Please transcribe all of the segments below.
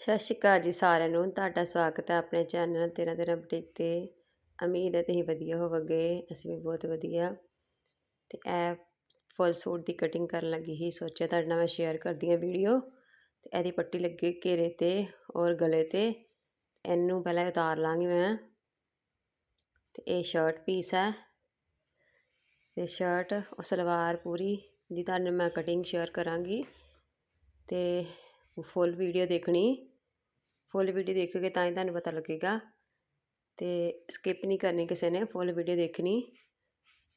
ਸਤਿ ਸ਼੍ਰੀ ਅਕਾਲ ਜੀ ਸਾਰਿਆਂ ਨੂੰ। ਤੁਹਾਡਾ ਸਵਾਗਤ ਹੈ ਆਪਣੇ ਚੈਨਲ ਤੇਰਾ ਤੇਰਾ ਬੁਟੀਕ ਤੇ। ਉਮੀਦ ਹੈ ਤੁਸੀਂ ਵਧੀਆ ਹੋਵੋਗੇ, ਅਸੀਂ ਵੀ ਬਹੁਤ ਵਧੀਆ। ਤੇ ਇਹ ਫੁੱਲ ਸੂਟ ਦੀ ਕਟਿੰਗ ਕਰਨ ਲੱਗੀ ਹੀ ਸੋਚਿਆ ਤੁਹਾਡੇ ਨਾਲ ਮੈਂ ਸ਼ੇਅਰ ਕਰਦੀ ਹਾਂ ਵੀਡੀਓ ਤੇ ਇਹਦੀ ਪੱਟੀ ਲੱਗੀ ਘੇਰੇ ਤੇ ਔਰ ਗਲੇ ਤੇ। ਇਹਨੂੰ ਪਹਿਲਾਂ ਉਤਾਰ ਲਾਂਗੀ ਮੈਂ। ਤੇ ਇਹ ਸ਼ਰਟ ਪੀਸ ਹੈ। ਤੇ ਸ਼ਰਟ ਔਰ ਸਲਵਾਰ ਪੂਰੀ ਦੀ ਤੁਹਾਨੂੰ ਮੈਂ ਕਟਿੰਗ ਸ਼ੇਅਰ ਕਰਾਂਗੀ। ਤੇ ਫੁੱਲ ਵੀਡੀਓ ਦੇਖਣੀ। ਫੁੱਲ ਵੀਡੀਓ ਦੇਖੋਗੇ ਤਾਂ ਹੀ ਤੁਹਾਨੂੰ ਪਤਾ ਲੱਗੇਗਾ। ਤੇ ਸਕਿਪ ਨਹੀਂ ਕਰਨੀ ਕਿਸੇ ਨੇ, ਫੁੱਲ ਵੀਡੀਓ ਦੇਖਣੀ।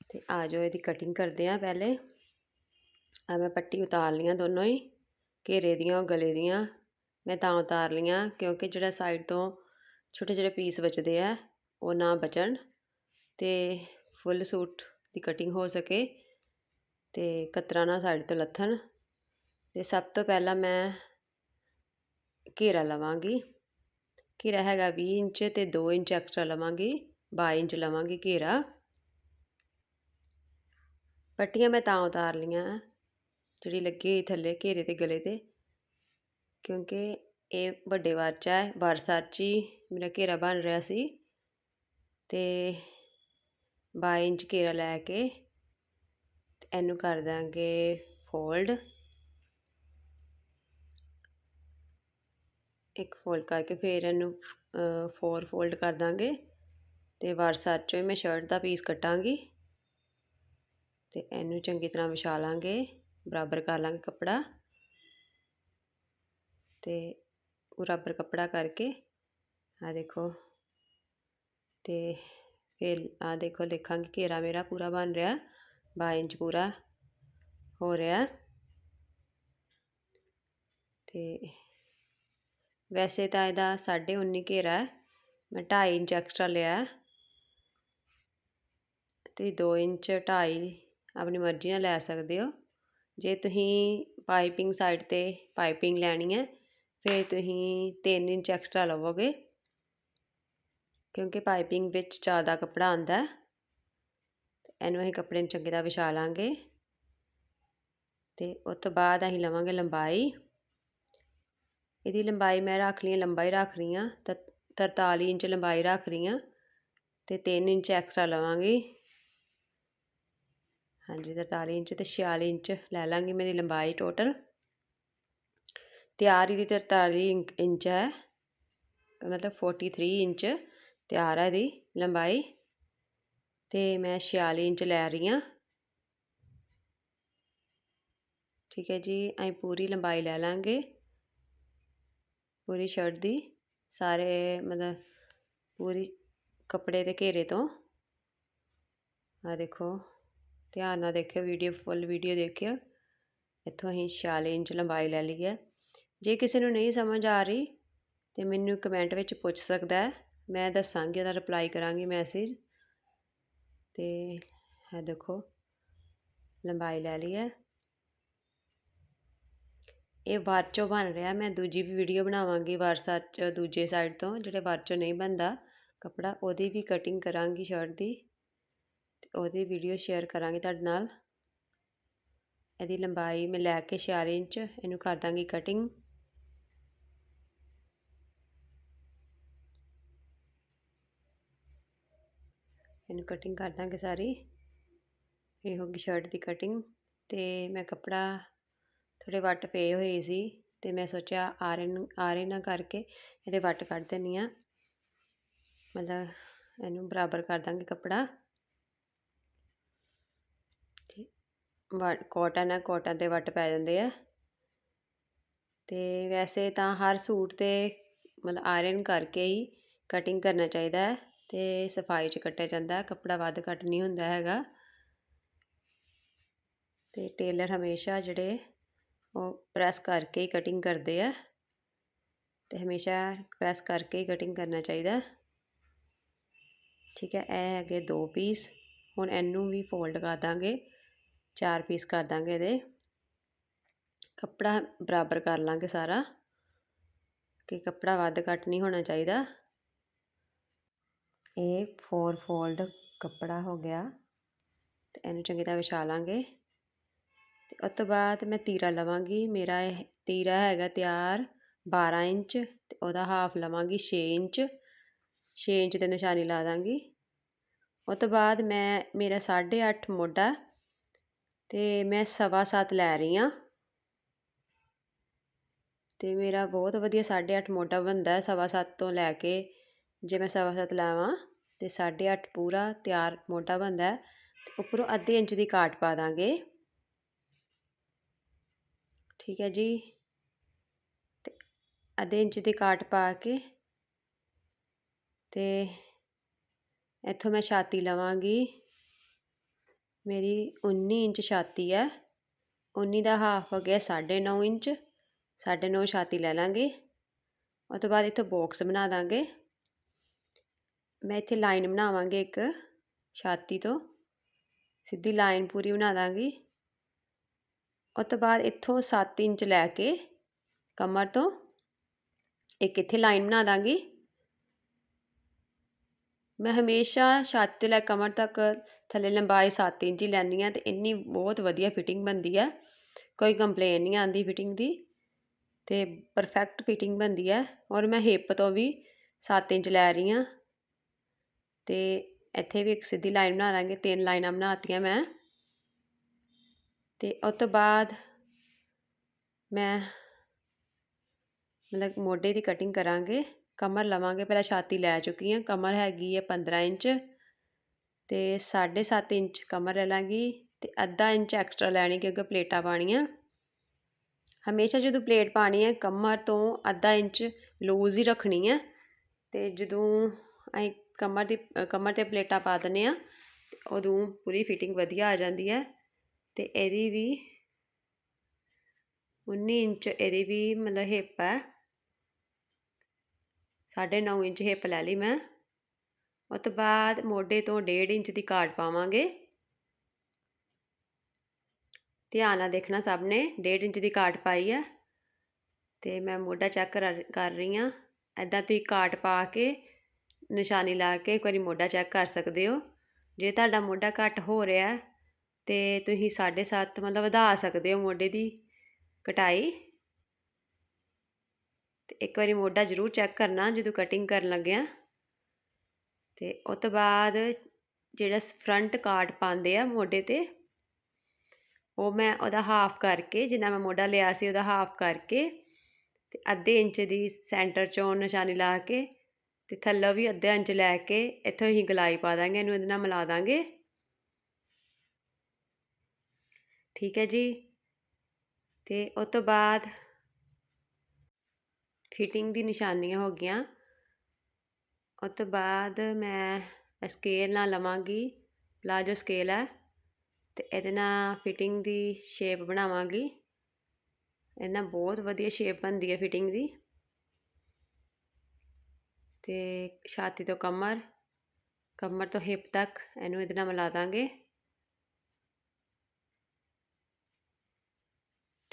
ਤੇ ਆ ਜਾਓ, ਇਹਦੀ ਕਟਿੰਗ ਕਰਦੇ ਆ ਪਹਿਲੇ। ਆ ਮੈਂ ਪੱਟੀ ਉਤਾਰ ਲੀਆਂ ਦੋਨੋਂ ਹੀ, ਘੇਰੇ ਦੀਆਂ, ਉਹ ਗਲੇ ਦੀਆਂ। ਮੈਂ ਤਾਂ ਉਤਾਰ ਲੀਆਂ ਕਿਉਂਕਿ ਜਿਹੜਾ ਸਾਈਡ ਤੋਂ ਛੋਟੇ ਛੋਟੇ ਪੀਸ ਬਚਦੇ ਆ, ਉਹ ਨਾ ਬਚਣ। ਤੇ ਫੁੱਲ ਸੂਟ ਦੀ ਕਟਿੰਗ ਹੋ ਸਕੇ, ਤੇ ਕਤਰਾ ਨਾ ਸਾਈਡ ਤੋਂ ਲੱਥਣ। ਤੇ ਸਭ ਤੋਂ ਪਹਿਲਾਂ ਮੈਂ ਘੇਰਾ ਲਵਾਂਗੀ। ਘੇਰਾ ਹੈਗਾ 20 ਇੰਚ ਤੇ 2 ਇੰਚ ਐਕਸਟਰਾ ਲਵਾਂਗੀ 22 ਇੰਚ ਲਵਾਂਗੀ ਘੇਰਾ। ਪੱਟੀਆਂ ਮੈਂ ਤਾਂ ਉਤਾਰ ਲੀਆਂ ਜਿਹੜੀ ਲੱਗੀ ਹੋਈ ਥੱਲੇ ਘੇਰੇ ਤੇ ਗਲੇ ਤੇ। ਕਿਉਂਕਿ ਇਹ ਵੱਡੇ ਵਾਰ ਹੈ ਵਾਰਸਾਰ ਚ ਹੀ ਮੇਰਾ ਘੇਰਾ ਬਣ ਰਿਹਾ ਸੀ। ਤੇ 22 ਇੰਚ ਘੇਰਾ ਲੈ ਕੇ ਇਹਨੂੰ ਕਰ ਦਾਂਗੇ ਫੋਲਡ ਇੱਕ ਫੋਲਡ ਕਰਕੇ ਫਿਰ ਇਹਨੂੰ ਫੋਰ ਫੋਲਡ ਕਰ ਦਾਂਗੇ ਤੇ ਵਾਰਸਾਰ ਚੋਂ ਮੈਂ ਸ਼ਰਟ ਦਾ ਪੀਸ ਕੱਟਾਂਗੀ ਤੇ ਇਹਨੂੰ ਚੰਗੀ ਤਰ੍ਹਾਂ ਵਿਛਾ ਲਾਂਗੇ, ਬਰਾਬਰ ਕਰ ਲਾਂਗੇ ਕੱਪੜਾ ਤੇ ਬਰਾਬਰ ਕੱਪੜਾ ਕਰਕੇ ਆ ਦੇਖੋ ਤੇ ਫਿਰ ਆ ਦੇਖੋ ਦੇਖਾਂਗੇ ਘੇਰਾ ਮੇਰਾ ਪੂਰਾ ਬਣ ਰਿਹਾ 22 ਇੰਚ ਪੂਰਾ ਹੋ ਰਿਹਾ ਤੇ ਵੈਸੇ ਤਾਂ ਇਹਦਾ 19.5 ਘੇਰਾ ਹੈ, ਮੈਂ 2.5 ਇੰਚ ਐਕਸਟਰਾ ਲਿਆ ਤੇ 2 ਇੰਚ 2.5 ਆਪਣੀ ਮਰਜ਼ੀ ਨਾਲ ਲੈ ਸਕਦੇ ਹੋ। ਜੇ ਤੁਸੀਂ ਪਾਈਪਿੰਗ ਸਾਈਡ ਤੇ ਪਾਈਪਿੰਗ ਲੈਣੀ ਹੈ, ਫਿਰ ਤੁਸੀਂ 3 ਇੰਚ ਐਕਸਟਰਾ ਲਵੋਗੇ, ਕਿਉਂਕਿ ਪਾਈਪਿੰਗ ਵਿੱਚ ਜ਼ਿਆਦਾ ਕੱਪੜਾ ਆਂਦਾ ਇਹਨੂੰ ਅਸੀਂ ਕੱਪੜੇ ਨੂੰ ਚੰਗੇ ਤਰ੍ਹਾਂ ਵਿਛਾ ਲਾਂਗੇ ਤੇ ਉਸ ਤੋਂ ਬਾਅਦ ਅਸੀਂ ਲਵਾਂਗੇ ਲੰਬਾਈ। ਇਹਦੀ ਲੰਬਾਈ ਮੈਂ ਰੱਖ ਲਈ, ਲੰਬਾਈ ਰੱਖ ਰਹੀ ਹਾਂ 43 ਇੰਚ ਲੰਬਾਈ ਰੱਖ ਰਹੀ ਹਾਂ ਅਤੇ 3 ਇੰਚ ਐਕਸਟਰਾ ਲਵਾਂਗੀ। ਹਾਂਜੀ 43 ਇੰਚ ਤੇ 46 ਇੰਚ ਲੈ ਲਾਂਗੀ ਮੇਰੀ ਲੰਬਾਈ ਟੋਟਲ। ਤਿਆਰ ਇਹਦੀ 43 ਇੰਚ ਹੈ, ਮਤਲਬ 43 ਇੰਚ ਤਿਆਰ ਹੈ ਇਹਦੀ ਲੰਬਾਈ ਤੇ ਮੈਂ 46 ਇੰਚ ਲੈ ਰਹੀ ਹਾਂ। ਠੀਕ ਹੈ ਜੀ, ਅਸੀਂ ਪੂਰੀ ਲੰਬਾਈ ਲੈ ਲਾਂਗੇ। ਪੂਰੀ ਸ਼ਰਟ ਦੀ, ਸਾਰੇ ਮਤਲਬ ਪੂਰੀ ਕੱਪੜੇ ਦੇ ਘੇਰੇ ਤੋਂ। ਆ ਦੇਖੋ, ਧਿਆਨ ਨਾਲ ਦੇਖਿਓ ਵੀਡੀਓ ਫੁੱਲ ਵੀਡੀਓ ਦੇਖਿਓ। ਇੱਥੋਂ ਅਸੀਂ 46 ਇੰਚ ਲੰਬਾਈ ਲੈ ਲਈ ਹੈ। ਜੇ ਕਿਸੇ ਨੂੰ ਨਹੀਂ ਸਮਝ ਆ ਰਹੀ, ਤੇ ਮੈਨੂੰ ਕਮੈਂਟ ਵਿੱਚ ਪੁੱਛ ਸਕਦਾ ਹੈ। ਮੈਂ ਦੱਸਾਂਗੀ, ਉਹਦਾ ਰਿਪਲਾਈ ਕਰਾਂਗੀ ਮੈਸੇਜ ਤੇ ਇਹ ਦੇਖੋ, ਲੰਬਾਈ ਲੈ ਲਈ ਹੈ। ਇਹ ਵਾਰਚੋ ਬਣ ਰਿਹਾ। ਮੈਂ ਦੂਜੀ ਵੀ ਵੀਡੀਓ ਬਣਾਵਾਂਗੀ ਵਾਰਸਾਰ ਚ ਦੂਜੇ ਸਾਈਡ ਤੋਂ, ਜਿਹੜੇ ਵਾਰਚੋ ਨਹੀਂ ਬਣਦਾ। ਕੱਪੜਾ ਉਹਦੀ ਵੀ ਕਟਿੰਗ ਕਰਾਂਗੀ ਸ਼ਰਟ ਦੀ ਤੇ ਉਹਦੀ ਵੀਡੀਓ ਸ਼ੇਅਰ ਕਰਾਂਗੀ ਤੁਹਾਡੇ ਨਾਲ। ਇਹਦੀ ਲੰਬਾਈ ਮੈਂ ਲੈ ਕੇ 4 ਇੰਚ, ਇਹਨੂੰ ਕਰ ਦਾਂਗੀ ਕਟਿੰਗ ਇਹਨੂੰ ਕਟਿੰਗ ਕਰ ਦਾਂਗੇ ਸਾਰੀ। ਇਹ ਹੋ ਗਈ ਸ਼ਰਟ ਦੀ ਕਟਿੰਗ ਤੇ ਮੈਂ ਕੱਪੜਾ ਥੋੜ੍ਹੇ ਵੱਟ ਪਏ ਹੋਏ ਸੀ ਅਤੇ ਮੈਂ ਸੋਚਿਆ ਆਰਨ ਆਰੇ ਨਾ ਕਰਕੇ ਇਹਦੇ ਵੱਟ ਕੱਢ ਦਿੰਦੀ ਹਾਂ। ਮਤਲਬ ਇਹਨੂੰ ਬਰਾਬਰ ਕਰ ਦਾਂਗੇ ਕੱਪੜਾ। ਤੇ ਵੱਟ ਕਾਟਨ ਹੈ ਕੋਟਨ ਦੇ ਵੱਟ ਪੈ ਜਾਂਦੇ ਆ। ਤੇ ਵੈਸੇ ਤਾਂ ਹਰ ਸੂਟ ਤੇ ਮਤਲਬ ਆਇਰਨ ਕਰਕੇ ਹੀ ਕਟਿੰਗ ਕਰਨਾ ਚਾਹੀਦਾ ਹੈ ਤੇ ਸਫ਼ਾਈ 'ਚ ਕੱਟਿਆ ਜਾਂਦਾ ਕੱਪੜਾ ਵੱਧ ਕੱਟ ਨਹੀਂ ਹੁੰਦਾ ਹੈਗਾ। ਤੇ ਟੇਲਰ ਹਮੇਸ਼ਾ ਜਿਹੜੇ ਉਹ ਪ੍ਰੈਸ ਕਰਕੇ ਹੀ ਕਟਿੰਗ ਕਰਦੇ ਆ। ਤੇ ਹਮੇਸ਼ਾ ਪ੍ਰੈਸ ਕਰਕੇ ਹੀ ਕਟਿੰਗ ਕਰਨਾ ਚਾਹੀਦਾ। ਠੀਕ ਹੈ, ਇਹ ਹੈਗੇ ਦੋ ਪੀਸ ਹੁਣ ਇਹਨੂੰ ਵੀ ਫੋਲਡ ਕਰ ਦਾਂਗੇ। ਚਾਰ ਪੀਸ ਕਰ ਦਾਂਗੇ ਇਹਦੇ। ਕੱਪੜਾ ਬਰਾਬਰ ਕਰ ਲਾਂਗੇ ਸਾਰਾ, ਕਿ ਕੱਪੜਾ ਵੱਧ ਘੱਟ ਨਹੀਂ ਹੋਣਾ ਚਾਹੀਦਾ। ਇਹ ਫੋਰ ਫੋਲਡ ਕੱਪੜਾ ਹੋ ਗਿਆ। ਤੇ ਇਹਨੂੰ ਚੰਗੀ ਤਰ੍ਹਾਂ ਵਿਛਾ ਲਾਂਗੇ। ਉਹ ਤੋਂ ਬਾਅਦ ਮੈਂ ਤੀਰਾ ਲਵਾਂਗੀ, ਮੇਰਾ ਇਹ ਤੀਰਾ ਹੈਗਾ ਤਿਆਰ 12 ਇੰਚ ਅਤੇ ਉਹਦਾ ਹਾਫ ਲਵਾਂਗੀ ਛੇ ਇੰਚ ਛੇ ਇੰਚ ਤੇ ਨਿਸ਼ਾਨੀ ਲਾ ਦਾਂਗੀ। ਉਹ ਤੋਂ ਬਾਅਦ ਮੈਂ, ਮੇਰਾ 8.5 ਮੋਢਾ ਅਤੇ ਮੈਂ ਸਵਾ ਸੱਤ ਲੈ ਰਹੀ ਹਾਂ। ਅਤੇ ਮੇਰਾ ਬਹੁਤ ਵਧੀਆ 8.5 ਮੋਢਾ ਬਣਦਾ, ਸਵਾ ਸੱਤ ਤੋਂ ਲੈ ਕੇ ਜੇ ਮੈਂ ਸਵਾ ਸੱਤ ਲਾਵਾਂ ਤਾਂ ਸਾਢੇ ਅੱਠ ਪੂਰਾ ਤਿਆਰ ਮੋਢਾ ਬਣਦਾ ਹੈ ਉੱਪਰੋਂ ਅੱਧੇ ਇੰਚ ਦੀ ਕਾਟ ਪਾ ਦਾਂਗੇ। ਠੀਕ ਹੈ ਜੀ। ਅਤੇ ਅੱਧੇ ਇੰਚ ਦੀ ਕਾਟ ਪਾ ਕੇ ਅਤੇ ਇੱਥੋਂ ਮੈਂ ਛਾਤੀ ਲਵਾਂਗੀ। ਮੇਰੀ 19 ਇੰਚ ਛਾਤੀ ਹੈ। 19 ਦਾ ਹਾਫ ਹੋ ਗਿਆ 9.5 ਇੰਚ। 9.5 ਛਾਤੀ ਲੈ ਲਾਂਗੇ। ਉਸ ਤੋਂ ਬਾਅਦ ਇੱਥੋਂ ਬਾਕਸ ਬਣਾ ਦਾਂਗੇ। ਮੈਂ ਇੱਥੇ ਲਾਈਨ ਬਣਾਵਾਂਗੇ ਇੱਕ ਛਾਤੀ ਤੋਂ। ਸਿੱਧੀ ਲਾਈਨ ਪੂਰੀ ਬਣਾ ਦਾਂਗੀ। ਉਹ ਤੋਂ ਬਾਅਦ ਇੱਥੋਂ ਸੱਤ ਇੰਚ ਲੈ ਕੇ ਕਮਰ ਤੋਂ ਇੱਕ ਇੱਥੇ ਲਾਈਨ ਬਣਾ ਦਾਂਗੀ। ਮੈਂ ਹਮੇਸ਼ਾ ਛਾਤੀ ਤੋਂ ਲੈ ਕਮਰ ਤੱਕ ਥੱਲੇ ਲੰਬਾਈ 7 ਇੰਚ ਹੀ ਲੈਣੀ ਆ ਤੇ ਇੰਨੀ ਬਹੁਤ ਵਧੀਆ ਫਿਟਿੰਗ ਬਣਦੀ ਹੈ। ਕੋਈ ਕੰਪਲੇਨ ਨਹੀਂ ਆਂਦੀ ਫਿਟਿੰਗ ਦੀ ਤੇ ਪਰਫੈਕਟ ਫਿਟਿੰਗ ਬਣਦੀ ਹੈ ਔਰ ਮੈਂ ਹਿੱਪ ਤੋਂ ਵੀ 7 ਇੰਚ ਲੈ ਰਹੀ ਹਾਂ। ਤੇ ਇੱਥੇ ਵੀ ਇੱਕ ਸਿੱਧੀ ਲਾਈਨ ਬਣਾ ਲਾਂਗੇ ਤਿੰਨ ਲਾਈਨਾਂ ਬਣਾਤੀਆਂ ਮੈਂ। ਅਤੇ ਉਹ ਤੋਂ ਬਾਅਦ ਮੈਂ ਮਤਲਬ ਮੋਢੇ ਦੀ ਕਟਿੰਗ ਕਰਾਂਗੇ, ਕਮਰ ਲਵਾਂਗੇ, ਪਹਿਲਾਂ ਛਾਤੀ ਲੈ ਚੁੱਕੀ ਹਾਂ ਕਮਰ ਹੈਗੀ ਹੈ 15 ਇੰਚ ਤੇ 7.5 ਇੰਚ ਕਮਰ ਲੈ ਲਾਂਗੀ ਅਤੇ ਅੱਧਾ ਇੰਚ ਐਕਸਟਰਾ ਲੈਣੀ ਕਿਉਂਕਿ ਪਲੇਟਾਂ ਪਾਣੀਆਂ ਹਮੇਸ਼ਾ ਜਦੋਂ ਪਲੇਟ ਪਾਣੀ ਹੈ ਕਮਰ ਤੋਂ ਅੱਧਾ ਇੰਚ ਲੂਜ਼ ਹੀ ਰੱਖਣੀ ਹੈ ਤੇ ਜਦੋਂ ਅਸੀਂ ਕਮਰ ਦੀ, ਕਮਰ ਤੇ ਪਲੇਟਾਂ ਪਾ ਦਿੰਦੇ ਆ, ਉਦੋਂ ਪੂਰੀ ਫਿਟਿੰਗ ਵਧੀਆ ਆ ਜਾਂਦੀ ਹੈ। ਤੇ ਇਹਦੀ ਵੀ 19 ਇੰਚ ਇਹਦੀ ਵੀ ਮਤਲਬ ਹਿੱਪ ਹੈ 9.5 ਇੰਚ ਹਿੱਪ ਲੈ ਲਈ ਮੈਂ। ਉਸ ਤੋਂ ਬਾਅਦ ਮੋਢੇ ਤੋਂ 1.5 ਇੰਚ ਦੀ ਕਾਟ ਪਾਵਾਂਗੇ। ਧਿਆਨ ਨਾਲ ਦੇਖਣਾ ਸਭ ਨੇ 1.5 ਇੰਚ ਦੀ ਕਾਟ ਪਾਈ ਹੈ ਤੇ ਮੈਂ ਮੋਢਾ ਚੈੱਕ ਕਰ ਰਹੀ ਹਾਂ। ਐਦਾਂ ਤੁਸੀਂ ਕਾਟ ਪਾ ਕੇ, ਨਿਸ਼ਾਨੀ ਲਾ ਕੇ ਇੱਕ ਵਾਰੀ ਮੋਢਾ ਚੈੱਕ ਕਰ ਸਕਦੇ ਹੋ। ਜੇ ਤੁਹਾਡਾ ਮੋਢਾ ਘੱਟ ਹੋ ਰਿਹਾ ਤੇ ਤੁਸੀਂ 7.5 ਮਤਲਬ ਵਧਾ ਸਕਦੇ ਹੋ ਮੋਢੇ ਦੀ ਕਟਾਈ। ਤੇ ਇੱਕ ਵਾਰੀ ਮੋਢਾ ਜ਼ਰੂਰ ਚੈੱਕ ਕਰਨਾ ਜਦੋਂ ਕਟਿੰਗ ਕਰਨ ਲੱਗਿਆ ਤੇ ਉਸ ਤੋਂ ਬਾਅਦ ਜਿਹੜਾ ਫਰੰਟ ਕਾਟ ਪਾਉਂਦੇ ਆ ਮੋਢੇ ਤੇ, ਉਹ ਮੈਂ ਉਹਦਾ ਹਾਫ ਕਰਕੇ, ਜਿੰਨਾ ਮੈਂ ਮੋਢਾ ਲਿਆ ਸੀ ਉਹਦਾ ਹਾਫ ਕਰਕੇ ਤੇ ਅੱਧੇ ਇੰਚ ਦੀ ਸੈਂਟਰ ਚੋਂ ਨਿਸ਼ਾਨੀ ਲਾ ਕੇ ਤੇ ਥੱਲੇ ਵੀ ਅੱਧਾ ਇੰਚ ਲੈ ਕੇ ਇੱਥੋਂ ਹੀ ਗਲਾਈ ਪਾ ਦਾਂਗੇ, ਇਹਨੂੰ ਇਹਦੇ ਨਾਲ ਮਿਲਾ ਦਾਂਗੇ। ਠੀਕ ਹੈ ਜੀ। ਤੇ ਉਸ ਤੋਂ ਬਾਅਦ ਫਿਟਿੰਗ ਦੀ ਨਿਸ਼ਾਨੀਆਂ ਹੋ ਗਈਆਂ। ਉਸ ਤੋਂ ਬਾਅਦ ਮੈਂ ਸਕੇਲ ਨਾਲ ਲਵਾਂਗੀ। ਪਲਾਜੋ ਸਕੇਲ ਹੈ। ਤੇ ਇਹਦੇ ਨਾਲ ਫਿਟਿੰਗ ਦੀ ਸ਼ੇਪ ਬਣਾਵਾਂਗੀ। ਇਹਦੇ ਨਾਲ ਬਹੁਤ ਵਧੀਆ ਸ਼ੇਪ ਬਣਦੀ ਹੈ ਫਿਟਿੰਗ ਦੀ। ਤੇ ਛਾਤੀ ਤੋਂ ਕਮਰ ਕਮਰ ਤੋਂ ਹਿਪ ਤੱਕ ਇਹਨੂੰ ਇਹਦੇ ਨਾਲ ਮਿਲਾ ਦਾਂਗੇ।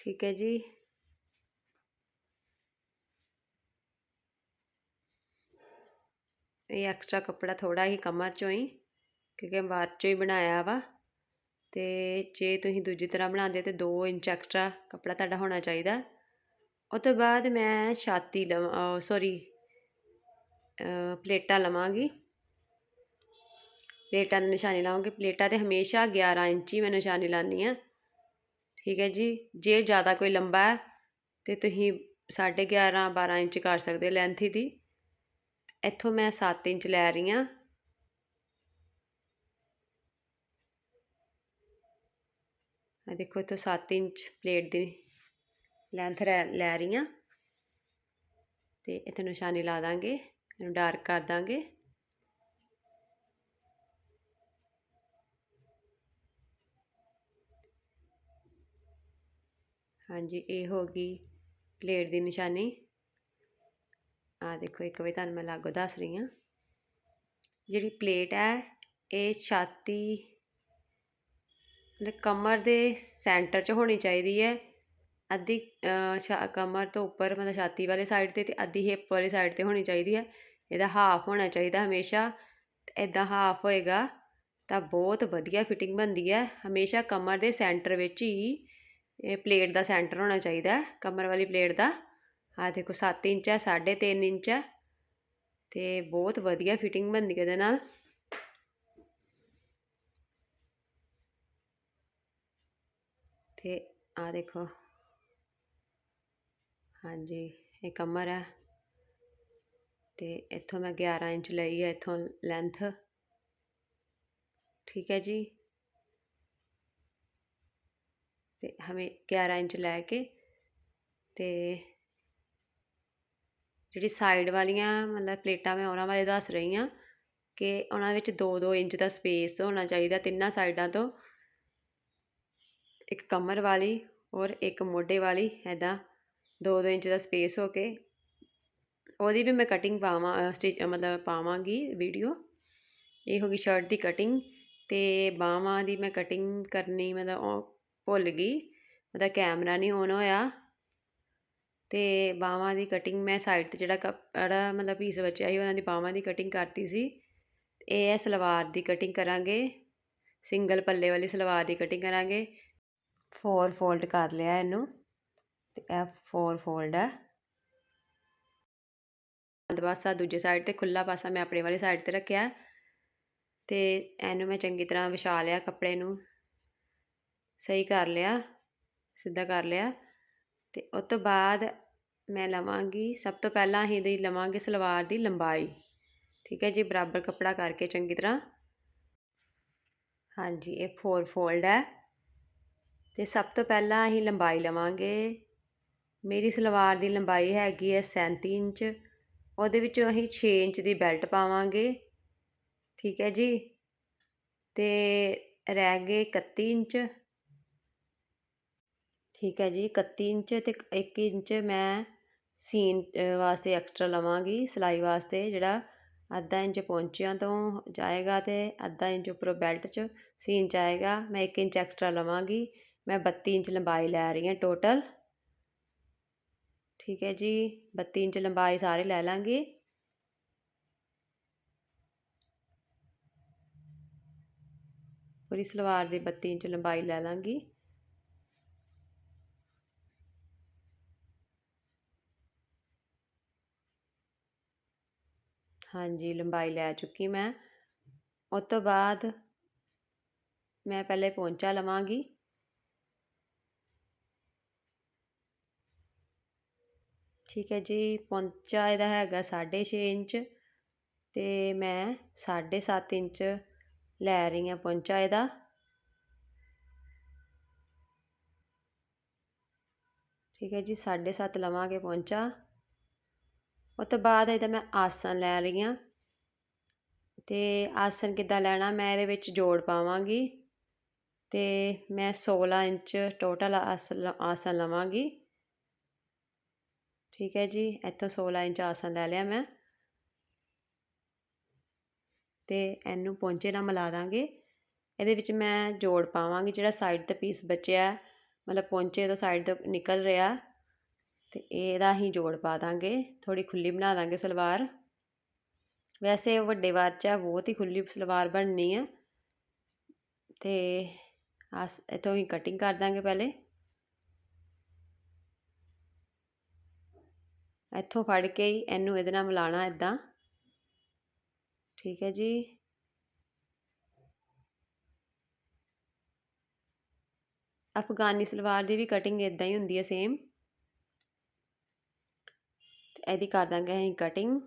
ਠੀਕ ਹੈ ਜੀ। ਇਹ ਐਕਸਟਰਾ ਕੱਪੜਾ ਥੋੜਾ ਹੀ ਕਮਰ ਚੋਂ ਹੀ, ਕਿਉਂਕਿ ਬਾਹਰ ਚੋਂ ਹੀ ਬਣਾਇਆ ਵਾ। ਤੇ ਜੇ ਤੁਸੀਂ ਦੂਜੀ ਤਰ੍ਹਾਂ ਬਣਾਉਂਦੇ ਤੇ 2 ਇੰਚ ਐਕਸਟਰਾ ਕੱਪੜਾ ਤੁਹਾਡਾ ਹੋਣਾ ਚਾਹੀਦਾ। ਉਸ ਤੋਂ ਬਾਅਦ ਮੈਂ ਛਾਤੀ ਲਵਾਂ ਸੌਰੀ ਪਲੇਟਾਂ ਲਵਾਂਗੀ। ਪਲੇਟਾਂ ਦੀ ਨਿਸ਼ਾਨੀ ਲਾਵਾਂਗੀ। ਪਲੇਟਾਂ ਤੇ ਹਮੇਸ਼ਾ 11 ਇੰਚ ਹੀ ਮੈਂ ਨਿਸ਼ਾਨੀ ਲਾਉਂਦੀ ਆ ਠੀਕ ਹੈ ਜੀ, ਜੇ ਜ਼ਿਆਦਾ ਕੋਈ ਲੰਬਾ ਹੈ ਤੇ ਤੁਸੀਂ 11.5 12 ਇੰਚ ਕਰ ਸਕਦੇ ਲੈਂਥ ਦੀ। ਇੱਥੋਂ ਮੈਂ 7 ਇੰਚ ਲੈ ਰਹੀ ਹਾਂ। ਆ ਦੇਖੋ ਇੱਥੋਂ 7 ਇੰਚ ਪਲੇਟ ਦੀ ਲੈਂਥ ਲੈ ਰਹੀ ਹਾਂ। ਤੇ ਇੱਥੇ ਨਿਸ਼ਾਨੀ ਲਾ ਦਾਂਗੇ, ਇਹਨੂੰ ਡਾਰਕ ਕਰ ਦਾਂਗੇ। ਹਾਂਜੀ, ਇਹ ਹੋ ਗਈ ਪਲੇਟ ਦੀ ਨਿਸ਼ਾਨੀ। ਆ ਦੇਖੋ, ਇੱਕ ਵਾਰੀ ਤੁਹਾਨੂੰ ਮੈਂ ਲਾਗੋ ਦੱਸ ਰਹੀ ਹਾਂ। ਜਿਹੜੀ ਪਲੇਟ ਹੈ, ਇਹ ਛਾਤੀ ਮਤਲਬ ਕਮਰ ਦੇ ਸੈਂਟਰ 'ਚ ਹੋਣੀ ਚਾਹੀਦੀ ਹੈ। ਅੱਧੀ ਕਮਰ ਤੋਂ ਉੱਪਰ, ਮਤਲਬ ਛਾਤੀ ਵਾਲੇ ਸਾਈਡ ਤੇ ਤੇ ਅੱਧੀ ਹਿੱਪ ਵਾਲੀ ਸਾਈਡ ਤੇ ਹੋਣੀ ਚਾਹੀਦੀ ਹੈ। ਇਹਦਾ ਹਾਫ ਹੋਣਾ ਚਾਹੀਦਾ ਹਮੇਸ਼ਾ। ਇਦਾਂ ਹਾਫ ਹੋਏਗਾ ਤਾਂ ਬਹੁਤ ਵਧੀਆ ਫਿਟਿੰਗ ਬਣਦੀ ਹੈ। ਹਮੇਸ਼ਾ ਕਮਰ ਦੇ ਸੈਂਟਰ ਵਿੱਚ ਹੀ ਇਹ ਪਲੇਟ ਦਾ ਸੈਂਟਰ ਹੋਣਾ ਚਾਹੀਦਾ ਕਮਰ ਵਾਲੀ ਪਲੇਟ ਦਾ। ਆ ਦੇਖੋ 7 ਇੰਚ ਹੈ 3.5 ਇੰਚ ਹੈ ਤੇ ਬਹੁਤ ਵਧੀਆ ਫਿਟਿੰਗ ਬਣਦੀ ਹੈ ਇਹਦੇ ਨਾਲ। ਤੇ ਆ ਦੇਖੋ, ਹਾਂਜੀ, ਇਹ ਕਮਰ ਹੈ ਤੇ ਇੱਥੋਂ ਮੈਂ 11 ਇੰਚ ਲਈ ਹੈ, ਇੱਥੋਂ ਲੈਂਥ ਠੀਕ ਹੈ ਜੀ। ਤੇ ਹਮੇ 11 ਇੰਚ ਲੈ ਕੇ ਤੇ ਜਿਹੜੀ ਸਾਈਡ ਵਾਲੀਆਂ ਮਤਲਬ ਪਲੇਟਾਂ ਮੈਂ ਉਹਨਾਂ ਬਾਰੇ ਦੱਸ ਰਹੀ ਹਾਂ ਕਿ ਉਹਨਾਂ ਵਿੱਚ 2-2 ਇੰਚ ਦਾ ਸਪੇਸ ਹੋਣਾ ਚਾਹੀਦਾ ਤਿੰਨਾਂ ਸਾਈਡਾਂ ਤੋਂ। ਇੱਕ ਕਮਰ ਵਾਲੀ ਔਰ ਇੱਕ ਮੋਢੇ ਵਾਲੀ ਐਦਾਂ 2-2 ਇੰਚ ਦਾ ਸਪੇਸ ਹੋ ਕੇ। ਉਹਦੀ ਵੀ ਮੈਂ ਕਟਿੰਗ ਪਾਵਾਂ ਸਟਿਚ ਮਤਲਬ ਪਾਵਾਂਗੀ ਵੀਡੀਓ ਇਹ ਹੋ ਗਈ ਸ਼ਰਟ ਦੀ ਕਟਿੰਗ ਤੇ ਬਾਹਾਂ ਦੀ ਮੈਂ ਕਟਿੰਗ ਕਰਨੀ ਮਤਲਬ ਉਹ ਭੁੱਲ ਗਈ, ਉਹਦਾ ਕੈਮਰਾ ਨਹੀਂ ਔਨ ਹੋਇਆ। ਤੇ ਬਾਹਾਂ ਦੀ ਕਟਿੰਗ ਮੈਂ ਸਾਈਡ ਤੇ ਜਿਹੜਾ ਜਿਹੜਾ ਮਤਲਬ ਪੀਸ ਬਚਿਆ ਸੀ, ਉਹਨਾਂ ਦੀ ਬਾਹਾਂ ਦੀ ਕਟਿੰਗ ਕਰਤੀ ਸੀ। ਇਹ ਹੈ ਸਲਵਾਰ ਦੀ ਕਟਿੰਗ ਕਰਾਂਗੇ। ਸਿੰਗਲ ਪੱਲੇ ਵਾਲੀ ਸਲਵਾਰ ਦੀ ਕਟਿੰਗ ਕਰਾਂਗੇ। ਫੋਰ ਫੋਲਡ ਕਰ ਲਿਆ ਇਹਨੂੰ। ਤੇ ਇਹ ਫੋਰ ਫੋਲਡ ਹੈ ਬੰਦ ਪਾਸਾ ਦੂਜੇ ਸਾਈਡ ਤੇ ਖੁੱਲਾ ਪਾਸਾ ਮੈਂ ਆਪਣੇ ਵਾਲੀ ਸਾਈਡ ਤੇ ਰੱਖਿਆ। ਤੇ ਇਹਨੂੰ ਮੈਂ ਚੰਗੀ ਤਰ੍ਹਾਂ ਵਿਛਾ ਲਿਆ ਕੱਪੜੇ ਨੂੰ। ਸਹੀ ਕਰ ਲਿਆ, ਸਿੱਧਾ ਕਰ ਲਿਆ। ਅਤੇ ਉਹ ਤੋਂ ਬਾਅਦ ਮੈਂ ਲਵਾਂਗੀ, ਸਭ ਤੋਂ ਪਹਿਲਾਂ ਅਸੀਂ ਇਹਦੀ ਲਵਾਂਗੇ ਸਲਵਾਰ ਦੀ ਲੰਬਾਈ। ਠੀਕ ਹੈ ਜੀ, ਬਰਾਬਰ ਕੱਪੜਾ ਕਰਕੇ ਚੰਗੀ ਤਰ੍ਹਾਂ। ਹਾਂਜੀ, ਇਹ ਫੋਰ ਫੋਲਡ ਹੈ। ਤੇ ਸਭ ਤੋਂ ਪਹਿਲਾਂ ਅਸੀਂ ਲੰਬਾਈ ਲਵਾਂਗੇ। ਮੇਰੀ ਸਲਵਾਰ ਦੀ ਲੰਬਾਈ ਹੈਗੀ ਹੈ 37 ਇੰਚ। ਉਹਦੇ ਵਿੱਚੋਂ ਅਸੀਂ 6 ਇੰਚ ਦੀ ਬੈਲਟ ਪਾਵਾਂਗੇ। ਠੀਕ ਹੈ ਜੀ। ਤੇ ਰਹਿ ਗਏ 31 ਇੰਚ। ਠੀਕ ਹੈ ਜੀ 31 ਇੰਚ ਤੇ 1 ਇੰਚ ਮੈਂ ਸੀਨ ਵਾਸਤੇ ਐਕਸਟਰਾ ਲਵਾਂਗੀ, ਸਿਲਾਈ ਵਾਸਤੇ ਜਿਹੜਾ ਅੱਧਾ ਇੰਚ ਪੌਂਚਿਆਂ ਤੋਂ ਜਾਏਗਾ ਤੇ ਅੱਧਾ ਇੰਚ ਉੱਪਰੋਂ ਬੈਲਟ 'ਚ ਸੀਨ 'ਚ ਆਏਗਾ, ਮੈਂ 1 ਇੰਚ ਐਕਸਟਰਾ ਲਵਾਂਗੀ, ਮੈਂ 32 ਇੰਚ ਲੰਬਾਈ ਲੈ ਰਹੀ ਹਾਂ ਟੋਟਲ। ਠੀਕ ਹੈ ਜੀ 32 ਇੰਚ ਲੰਬਾਈ ਸਾਰੇ ਲੈ ਲਾਂਗੇ। ਪੂਰੀ ਸਲਵਾਰ ਦੀ 32 ਇੰਚ ਲੰਬਾਈ ਲੈ ਲਾਂਗੀ। ਹਾਂਜੀ, ਲੰਬਾਈ ਲੈ ਚੁੱਕੀ ਮੈਂ। ਉਸ ਤੋਂ ਬਾਅਦ ਮੈਂ ਪਹਿਲੇ ਪੌਂਚਾ ਲਵਾਂਗੀ। ਠੀਕ ਹੈ ਜੀ, ਪੌਂਚਾ ਇਹਦਾ ਹੈਗਾ 6.5 ਇੰਚ ਤੇ ਮੈਂ 7.5 ਇੰਚ ਲੈ ਰਹੀ ਹਾਂ ਪੌਂਚਾ ਇਹਦਾ। ਠੀਕ ਹੈ ਜੀ 7.5 ਲਵਾਂਗੇ ਪੌਂਚਾ। ਉਸ ਤੋਂ ਬਾਅਦ ਇਹਦਾ ਮੈਂ ਆਸਨ ਲੈ ਰਹੀ ਹਾਂ। ਤੇ ਆਸਨ ਕਿੱਦਾਂ ਲੈਣਾ ਮੈਂ ਇਹਦੇ ਵਿੱਚ ਜੋੜ ਪਾਵਾਂਗੀ ਤੇ ਮੈਂ 16 ਇੰਚ ਟੋਟਲ ਆਸਨ ਲਵਾਂਗੀ। ਠੀਕ ਹੈ ਜੀ, ਇੱਥੋਂ 16 ਇੰਚ ਆਸਨ ਲੈ ਲਿਆ ਮੈਂ। ਤੇ ਇਹਨੂੰ ਪੌਂਚੇ ਨਾਲ ਮਿਲਾ ਦਾਂਗੇ। ਇਹਦੇ ਵਿੱਚ ਮੈਂ ਜੋੜ ਪਾਵਾਂਗੀ ਜਿਹੜਾ ਸਾਈਡ ਤੇ ਪੀਸ ਬਚਿਆ, ਮਤਲਬ ਪੌਂਚੇ ਤੋਂ ਸਾਈਡ ਤੋਂ ਨਿਕਲ ਰਿਹਾ। ਤੇ ਇਹਦਾ ਹੀ ਜੋੜ ਪਾ ਦਾਂਗੇ ਥੋੜੀ ਖੁੱਲੀ ਬਣਾ ਦਾਂਗੇ ਸਲਵਾਰ। ਵੈਸੇ ਵੱਡੇ ਵਾਰ ਚ ਬਹੁਤ ਹੀ ਖੁੱਲੀ ਸਲਵਾਰ ਬਣਨੀ ਆ। ਤੇ ਆਸ, ਇਥੋਂ ਹੀ ਕਟਿੰਗ ਕਰ ਦਾਂਗੇ ਪਹਿਲੇ। ਇੱਥੋਂ ਫੜ ਕੇ ਹੀ ਇਹਨੂੰ ਇਹਦੇ ਨਾਲ ਮਿਲਾਣਾ ਇਦਾਂ ਠੀਕ ਹੈ ਜੀ। ਅਫਗਾਨੀ ਸਲਵਾਰ ਦੀ ਵੀ ਕਟਿੰਗ ਇਦਾਂ ਹੀ ਹੁੰਦੀ ਹੈ ਸੇਮ ਇਹਦੀ ਕਰ ਦਾਂਗੇ ਅਸੀਂ ਕਟਿੰਗ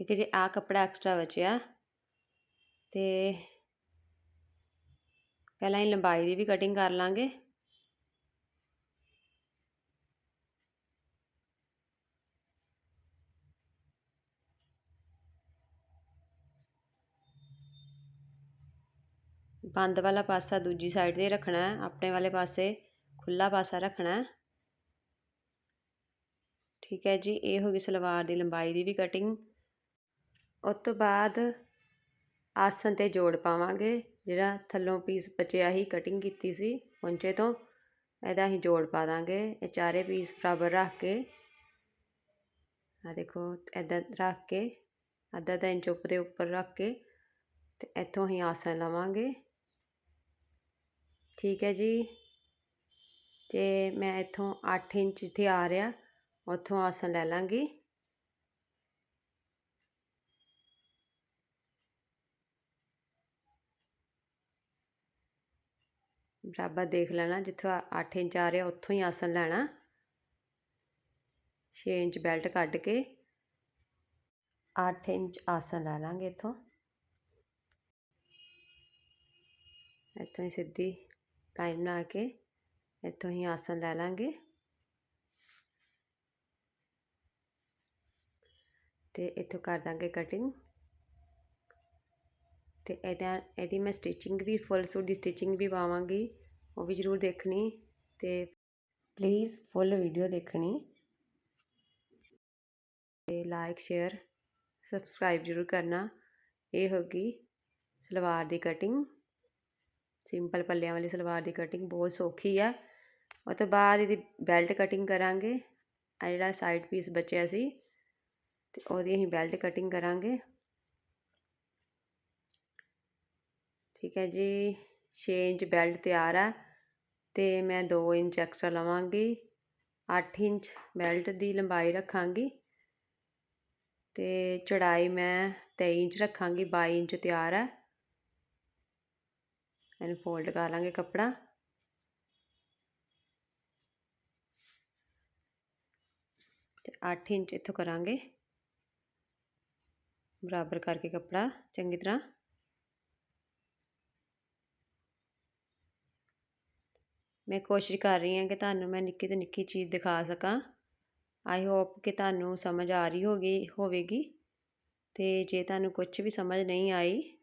ਠੀਕ ਹੈ ਜੀ ਆ ਕਪੜਾ ਐਕਸਟਰਾ ਬਚਿਆ। ਤੇ ਪਹਿਲਾਂ ਹੀ ਲੰਬਾਈ ਦੀ ਵੀ ਕਟਿੰਗ ਕਰ ਲਾਂਗੇ। ਬੰਦ ਵਾਲਾ ਪਾਸਾ ਦੂਜੀ ਸਾਈਡ ਤੇ ਰੱਖਣਾ ਹੈ, ਆਪਣੇ ਵਾਲੇ ਪਾਸੇ ਖੁੱਲਾ ਪਾਸਾ ਰੱਖਣਾ ਹੈ। ਠੀਕ ਹੈ ਜੀ, ਇਹ ਹੋ ਗਈ ਸਲਵਾਰ ਦੀ ਲੰਬਾਈ ਦੀ ਵੀ ਕਟਿੰਗ ਉਸ ਤੋਂ ਬਾਅਦ ਆਸਨ ਤੇ ਜੋੜ ਪਾਵਾਂਗੇ, ਜਿਹੜਾ ਥੱਲੋਂ ਪੀਸ ਬਚਿਆ ਹੀ ਕਟਿੰਗ ਕੀਤੀ ਸੀ, ਪੌਂਚੇ ਤੋਂ, ਇਹਦਾ ਅਸੀਂ ਜੋੜ ਪਾ ਦਾਂਗੇ। ਇਹ ਚਾਰੇ ਪੀਸ ਬਰਾਬਰ ਰੱਖ ਕੇ ਆ ਦੇਖੋ ਇਦਾਂ ਰੱਖ ਕੇ, ਅੱਧਾ ਅੱਧਾ ਇੰਚ ਉੱਪਰ ਦੇ ਉੱਪਰ ਰੱਖ ਕੇ, ਤੇ ਇੱਥੋਂ ਹੀ ਆਸਨ ਲਵਾਂਗੇ। ਠੀਕ ਹੈ ਜੀ। ਤੇ ਮੈਂ ਇੱਥੋਂ 8 ਇੰਚ ਜਿੱਥੇ ਆ ਰਿਹਾ, ਉੱਥੋਂ ਆਸਣ ਲੈ ਲਾਂਗੀ। ਬਰਾਬਰ ਦੇਖ ਲੈਣਾ, ਜਿੱਥੋਂ 8 ਇੰਚ ਆ ਰਿਹਾ, ਉੱਥੋਂ ਹੀ ਆਸਣ ਲੈਣਾ। 6 ਇੰਚ ਬੈਲਟ ਕੱਢ ਕੇ 8 ਇੰਚ ਆਸਣ ਲੈ ਲਾਂਗੇ ਇੱਥੋਂ। ਇੱਥੋਂ ਹੀ ਸਿੱਧੀ ਲਾਈਨ ਬਣਾ ਕੇ ਇੱਥੋਂ ਹੀ ਆਸਣ ਲੈ ਲਾਂਗੇ। ਤੇ ਇੱਥੋਂ ਕਰ ਦਾਂਗੇ ਕਟਿੰਗ ਤੇ ਇਹਦਾ, ਇਹਦੀ ਮੈਂ ਸਟਿਚਿੰਗ ਵੀ, ਫੁੱਲ ਸੂਟ ਦੀ ਸਟਿਚਿੰਗ ਵੀ ਪਾਵਾਂਗੀ। ਉਹ ਵੀ ਜ਼ਰੂਰ ਦੇਖਣੀ ਤੇ ਪਲੀਜ਼ ਫੁੱਲ ਵੀਡੀਓ ਦੇਖਣੀ। ਤੇ ਲਾਈਕ ਸ਼ੇਅਰ ਸਬਸਕ੍ਰਾਈਬ ਜ਼ਰੂਰ ਕਰਨਾ। ਇਹ ਹੋਗੀ ਸਲਵਾਰ ਦੀ ਕਟਿੰਗ ਸਿੰਪਲ ਪੱਲਿਆਂ ਵਾਲੀ ਸਲਵਾਰ ਦੀ ਕਟਿੰਗ ਬਹੁਤ ਸੌਖੀ ਆ। ਉਹ ਤੋਂ ਬਾਅਦ ਇਹਦੀ ਬੈਲਟ ਕਟਿੰਗ ਕਰਾਂਗੇ। ਆ ਜਿਹੜਾ ਸਾਈਡ ਪੀਸ ਬਚਿਆ ਸੀ, ਤੇ ਉਹਦੀ ਅਸੀਂ ਬੈਲਟ ਕਟਿੰਗ ਕਰਾਂਗੇ। ਠੀਕ ਹੈ ਜੀ 6 ਇੰਚ ਬੈਲਟ ਤਿਆਰ ਆ, ਤੇ ਮੈਂ 2 ਇੰਚ ਐਕਸਟਰਾ ਲਵਾਂਗੀ। 8 ਇੰਚ ਬੈਲਟ ਦੀ ਲੰਬਾਈ ਰੱਖਾਂਗੀ, ਤੇ ਚੜਾਈ ਮੈਂ 23 ਇੰਚ ਰੱਖਾਂਗੀ 22 ਇੰਚ ਤਿਆਰ ਹੈ ਇਹਨੂੰ ਫੋਲਡ ਕਰ ਲਾਂਗੇ ਕੱਪੜਾ। ਤੇ 8 ਇੰਚ ਇੱਥੋਂ ਕਰਾਂਗੇ। ਬਰਾਬਰ ਕਰਕੇ ਕੱਪੜਾ, ਚੰਗੀ ਤਰ੍ਹਾਂ। ਮੈਂ ਕੋਸ਼ਿਸ਼ ਕਰ ਰਹੀ ਹਾਂ ਕਿ ਤੁਹਾਨੂੰ ਮੈਂ ਨਿੱਕੀ ਤੋਂ ਨਿੱਕੀ ਚੀਜ਼ ਦਿਖਾ ਸਕਾਂ। ਆਈ ਹੋਪ ਕਿ ਤੁਹਾਨੂੰ ਸਮਝ ਆ ਰਹੀ ਹੋਗੀ, ਹੋਵੇਗੀ। ਤੇ ਜੇ ਤੁਹਾਨੂੰ ਕੁਝ ਵੀ ਸਮਝ ਨਹੀਂ ਆਈ,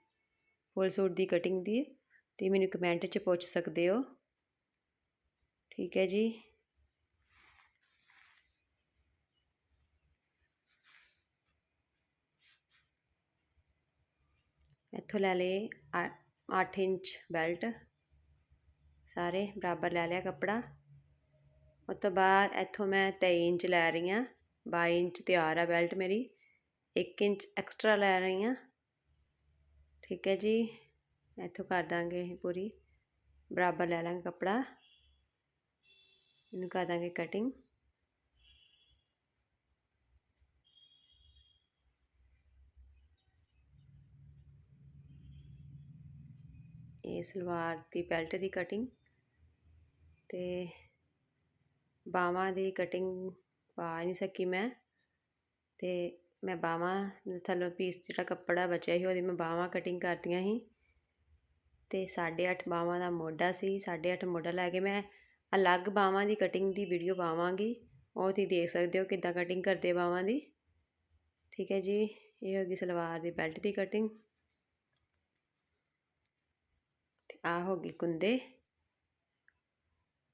ਫੁੱਲ ਸੂਟ ਦੀ ਕਟਿੰਗ ਦੀ ਤੇ ਮੈਨੂੰ ਕਮੈਂਟ 'ਚ ਪੁੱਛ ਸਕਦੇ ਹੋ। ਠੀਕ ਹੈ ਜੀ। ਇੱਥੋਂ ਲੈ ਲਏ 8 ਇੰਚ ਬੈਲਟ। ਸਾਰੇ ਬਰਾਬਰ ਲੈ ਲਿਆ ਕੱਪੜਾ। ਉਸ ਤੋਂ ਬਾਅਦ ਇੱਥੋਂ ਮੈਂ 23 ਇੰਚ ਲੈ ਰਹੀ ਹਾਂ। 22 ਇੰਚ ਤਿਆਰ ਆ ਬੈਲਟ ਮੇਰੀ। 1 ਇੰਚ ਐਕਸਟਰਾ ਲੈ ਰਹੀ ਹਾਂ। ਠੀਕ ਹੈ ਜੀ। ਇੱਥੋਂ ਕਰ ਦਾਂਗੇ ਅਸੀਂ ਪੂਰੀ। ਬਰਾਬਰ ਲੈ ਲਾਂਗੇ ਕੱਪੜਾ। ਇਹਨੂੰ ਕਰ ਦਾਂਗੇ ਕਟਿੰਗ ਇਹ ਸਲਵਾਰ ਦੀ ਬੈਲਟ ਦੀ ਕਟਿੰਗ ਤੇ ਬਾਹਾਂ ਦੀ ਕਟਿੰਗ ਪਾ ਨਹੀਂ ਸਕੀ ਮੈਂ। ਤੇ ਮੈਂ ਬਾਹਾਂ ਥੱਲੋਂ ਪੀਸ ਜਿਹੜਾ ਕੱਪੜਾ ਬਚਿਆ ਸੀ ਉਹਦੀ ਮੈਂ ਬਾਹਾਂ ਕਟਿੰਗ ਕਰਤੀਆਂ ਸੀ। ਅਤੇ ਸਾਢੇ ਅੱਠ ਬਾਹਾਂ ਦਾ ਮੋਢਾ ਸੀ 8.5 ਮੋਢਾ ਲੈ ਕੇ ਮੈਂ ਅਲੱਗ ਬਾਹਾਂ ਦੀ ਕਟਿੰਗ ਦੀ ਵੀਡੀਓ ਪਾਵਾਂਗੀ। ਉਹ ਤੁਸੀਂ ਦੇਖ ਸਕਦੇ ਹੋ ਕਿੱਦਾਂ ਕਟਿੰਗ ਕਰਦੇ ਬਾਹਾਂ ਦੀ। ਠੀਕ ਹੈ ਜੀ, ਇਹ ਹੋ ਗਈ ਸਲਵਾਰ ਦੀ ਬੈਲਟ ਦੀ ਕਟਿੰਗ ਤੇ ਆ ਹੋ ਗਈ ਕੁੰਦੇ।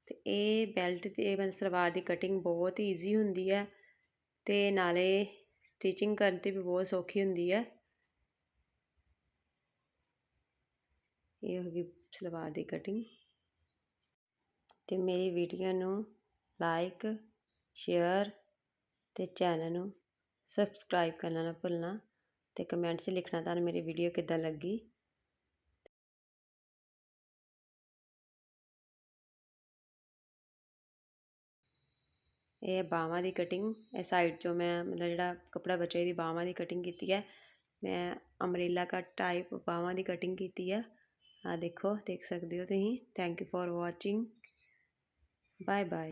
ਤੇ ਇਹ ਬੈਲਟ ਤੇ ਸਲਵਾਰ ਦੀ ਕਟਿੰਗ ਬਹੁਤ ਈਜ਼ੀ ਹੁੰਦੀ ਹੈ ਤੇ ਨਾਲੇ ਸਟਿਚਿੰਗ ਕਰਨ ਤੇ ਵੀ ਬਹੁਤ ਸੌਖੀ ਹੁੰਦੀ ਹੈ। ਇਹ ਹੋ ਗਈ ਸਲਵਾਰ ਦੀ ਕਟਿੰਗ ਤੇ ਮੇਰੀ ਵੀਡੀਓ ਨੂੰ ਲਾਈਕ ਸ਼ੇਅਰ ਤੇ ਚੈਨਲ ਨੂੰ ਸਬਸਕ੍ਰਾਈਬ ਕਰਨਾ ਨਾ ਭੁੱਲਣਾ ਤੇ ਕਮੈਂਟ 'ਚ ਲਿਖਣਾ ਤੁਹਾਨੂੰ ਮੇਰੀ ਵੀਡੀਓ ਕਿੱਦਾਂ ਲੱਗੀ। ਇਹ ਬਾਹਾਂ ਦੀ ਕਟਿੰਗ ਇਹ ਸਾਈਡ 'ਚੋਂ ਮੈਂ ਮਤਲਬ ਜਿਹੜਾ ਕੱਪੜਾ ਬਚਿਆ ਇਹਦੀ ਬਾਹਾਂ ਦੀ ਕਟਿੰਗ ਕੀਤੀ ਹੈ। ਮੈਂ ਅਮਰੇਲਾ ਕੱਟ ਟਾਈਪ ਬਾਹਾਂ ਦੀ ਕਟਿੰਗ ਕੀਤੀ ਹੈ। ਆ ਦੇਖੋ ਦੇਖ ਸਕਦੇ ਹੋ ਤੁਸੀਂ। Thank you for watching bye bye